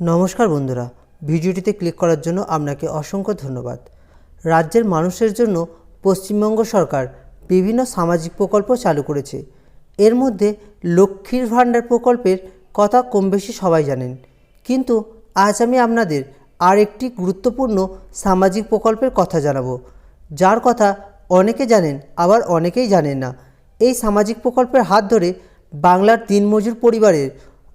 নমস্কার বন্ধুরা, ভিডিওটিতে ক্লিক করার জন্য আপনাকে অসংখ্য ধন্যবাদ। রাজ্যের মানুষের জন্য পশ্চিমবঙ্গ সরকার বিভিন্ন সামাজিক প্রকল্প চালু করেছে। এর মধ্যে লক্ষ্মীর ভাণ্ডার প্রকল্পের কথা কম বেশি সবাই জানেন। কিন্তু আজ আমি আপনাদের আর একটি গুরুত্বপূর্ণ সামাজিক প্রকল্পের কথা জানাব। যার কথা অনেকে জানেন, আবার অনেকেই জানেন না। এই সামাজিক প্রকল্পের হাত ধরে বাংলার দিনমজুর পরিবারের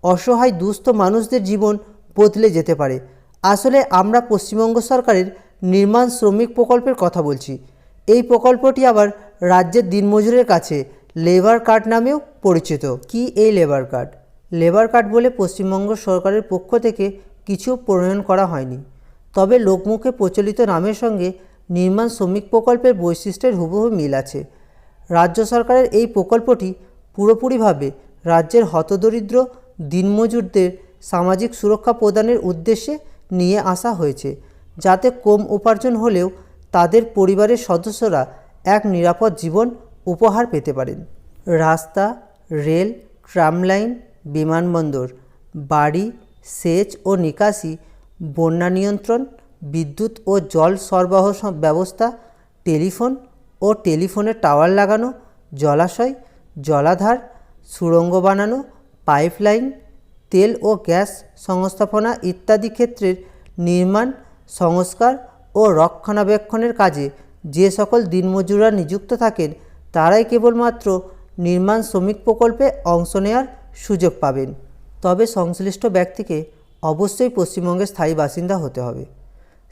অসহায় দুস্থ মানুষদের জীবন বদলে যেতে পারে। আসলে আমরা পশ্চিমবঙ্গ সরকারের নির্মাণ শ্রমিক প্রকল্পের কথা বলছি। এই প্রকল্পটি আবার রাজ্যের দিনমজুরের কাছে লেবার কার্ড নামেও পরিচিত। কি এই লেবার কার্ড? লেবার কার্ড বলে পশ্চিমবঙ্গ সরকারের পক্ষ থেকে কিছু প্রণয়ন করা হয়নি। তবে লোকমুখে প্রচলিত নামের সঙ্গে নির্মাণ শ্রমিক প্রকল্পের বৈশিষ্ট্যের হুবহু মিল আছে। রাজ্য সরকারের এই প্রকল্পটি পুরোপুরিভাবে রাজ্যের হতদরিদ্র, দিনমজুরদের সামাজিক সুরক্ষা প্রদানের উদ্দেশ্যে নিয়ে আসা হয়েছে, যাতে কম উপার্জন হলেও তাদের পরিবারের সদস্যরা এক নিরাপদ জীবন উপহার পেতে পারেন। রাস্তা, রেল ট্রামলাইন বিমানবন্দর, বাড়ি, সেচ ও নিকাশি, বন্যা নিয়ন্ত্রণ, বিদ্যুৎ ও জল সরবরাহ ব্যবস্থা, টেলিফোন ও টেলিফোনের টাওয়ার লাগানো, জলাশয়, জলাধার, সুড়ঙ্গ বানানো, পাইপলাইন তেল ও গ্যাস সংস্থাপনা ইত্যাদি ক্ষেত্রের নির্মাণ, সংস্কার ও রক্ষণাবেক্ষণের কাজে যে সকল দিনমজুররা নিযুক্ত থাকেন, তারাই কেবলমাত্র নির্মাণ শ্রমিক প্রকল্পে অংশ নেওয়ার সুযোগ পাবেন। তবে সংশ্লিষ্ট ব্যক্তিকে অবশ্যই পশ্চিমবঙ্গের স্থায়ী বাসিন্দা হতে হবে।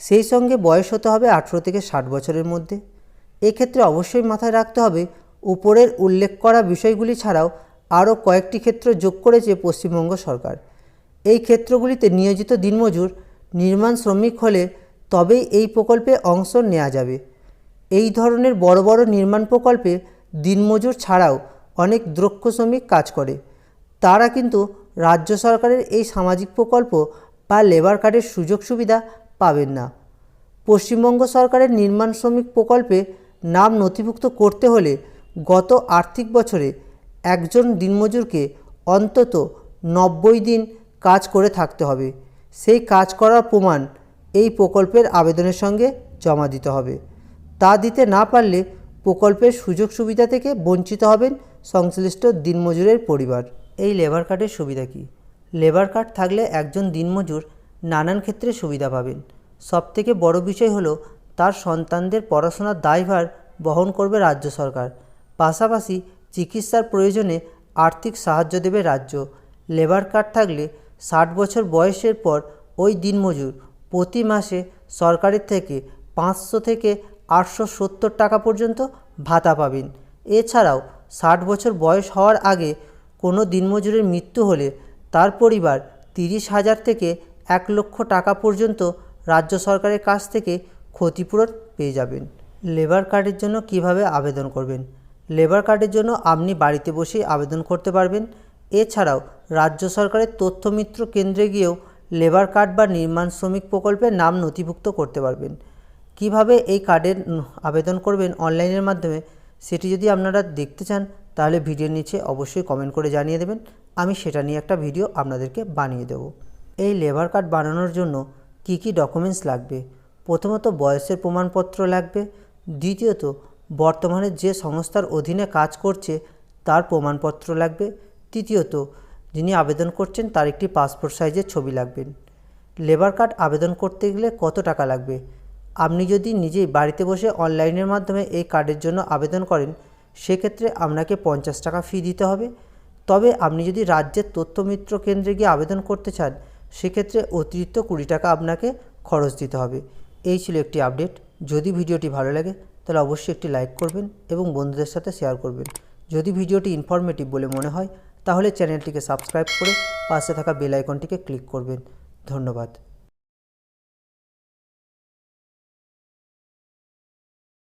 সেই সঙ্গে বয়স হতে হবে আঠেরো থেকে ষাট বছরের মধ্যে। এক্ষেত্রে অবশ্যই মাথায় রাখতে হবে উপরের উল্লেখ করা বিষয়গুলি ছাড়াও আরও কয়েকটি ক্ষেত্র যোগ করেছে পশ্চিমবঙ্গ সরকার। এই ক্ষেত্রগুলিতে নিয়োজিত দিনমজুর, নির্মাণ শ্রমিক হলে তবেই এই প্রকল্পে অংশ নেওয়া যাবে। এই ধরনের বড় বড় নির্মাণ প্রকল্পে দিনমজুর ছাড়াও অনেক দ্রক্ষ শ্রমিক কাজ করে। তারা কিন্তু রাজ্য সরকারের এই সামাজিক প্রকল্প বা লেবার কার্ডের সুযোগ সুবিধা পাবেন না। পশ্চিমবঙ্গ সরকারের নির্মাণ শ্রমিক প্রকল্পে নাম নথিভুক্ত করতে হলে গত আর্থিক বছরে একজন দিনমজুরকে অন্তত নব্বই দিন কাজ করে থাকতে হবে। সেই কাজ করার প্রমাণ এই প্রকল্পের আবেদনের সঙ্গে জমা দিতে হবে। তা দিতে না পারলে প্রকল্পের সুযোগ সুবিধা থেকে বঞ্চিত হবেন সংশ্লিষ্ট দিনমজুরের পরিবার। এই লেবার কার্ডের সুবিধা কী? লেবার কার্ড থাকলে একজন দিনমজুর নানান ক্ষেত্রে সুবিধা পাবেন। সবথেকে বড় বিষয় হলো তার সন্তানদের পড়াশোনার দায়ভার বহন করবে রাজ্য সরকার। পাশাপাশি চিকিৎসার প্রয়োজনে আর্থিক সাহায্য দেবে রাজ্য। লেবার কার্ড থাকলে ষাট বছর বয়সের পর ওই দিনমজুর। প্রতি মাসে সরকারের থেকে পাঁচশো থেকে আটশো সত্তর টাকা পর্যন্ত ভাতা পাবেন। এছাড়াও ষাট বছর বয়স হওয়ার আগে কোনো দিনমজুরের মৃত্যু হলে তার পরিবার তিরিশ হাজার থেকে এক লক্ষ টাকা পর্যন্ত রাজ্য সরকারের কাছ থেকে ক্ষতিপূরণ পেয়ে যাবেন। লেবার কার্ডের জন্য কীভাবে আবেদন করবেন? লেবার কার্ডের জন্য আপনি বাড়িতে বসেই আবেদন করতে পারবেন। এছাড়াও রাজ্য সরকারের তথ্যমিত্র কেন্দ্রে গিয়েও লেবার কার্ড বা নির্মাণ শ্রমিক প্রকল্পে নাম নথিভুক্ত করতে পারবেন। কীভাবে এই কার্ডের আবেদন করবেন অনলাইনের মাধ্যমে সেটি যদি আপনারা দেখতে চান, তাহলে ভিডিওর নিচে অবশ্যই কমেন্ট করে জানিয়ে দেবেন। আমি সেটা নিয়ে একটা ভিডিও আপনাদেরকে বানিয়ে দেব। এই লেবার কার্ড বানানোর জন্য কি কি ডকুমেন্টস লাগবে? প্রথমত বয়সের প্রমাণপত্র লাগবে। দ্বিতীয়ত বর্তমানে যে সংস্থার অধীনে কাজ করছে, তার প্রমাণপত্র লাগবে। তৃতীয়ত, যিনি আবেদন করছেন, তার একটি পাসপোর্ট সাইজের ছবি লাগবেন লেবার কার্ড আবেদন করতে গেলে কত টাকা লাগবে? আপনি যদি নিজেই বাড়িতে বসে অনলাইনের মাধ্যমে এই কার্ডের জন্য আবেদন করেন, সেক্ষেত্রে আপনাকে পঞ্চাশ টাকা ফি দিতে হবে। তবে আপনি যদি রাজ্যের তথ্যমিত্র কেন্দ্রে গিয়ে আবেদন করতে চান, সেক্ষেত্রে অতিরিক্ত কুড়ি টাকা আপনাকে খরচ দিতে হবে। এই ছিল একটি আপডেট। যদি ভিডিওটি ভালো লাগে তাহলে অবশ্যই একটি লাইক করবেন এবং বন্ধুদের সাথে শেয়ার করবেন। যদি ভিডিওটি ইনফরমেটিভ বলে মনে হয়, তাহলে চ্যানেলটিকে সাবস্ক্রাইব করে পাশে থাকা বেল আইকনটিকে ক্লিক করবেন। ধন্যবাদ।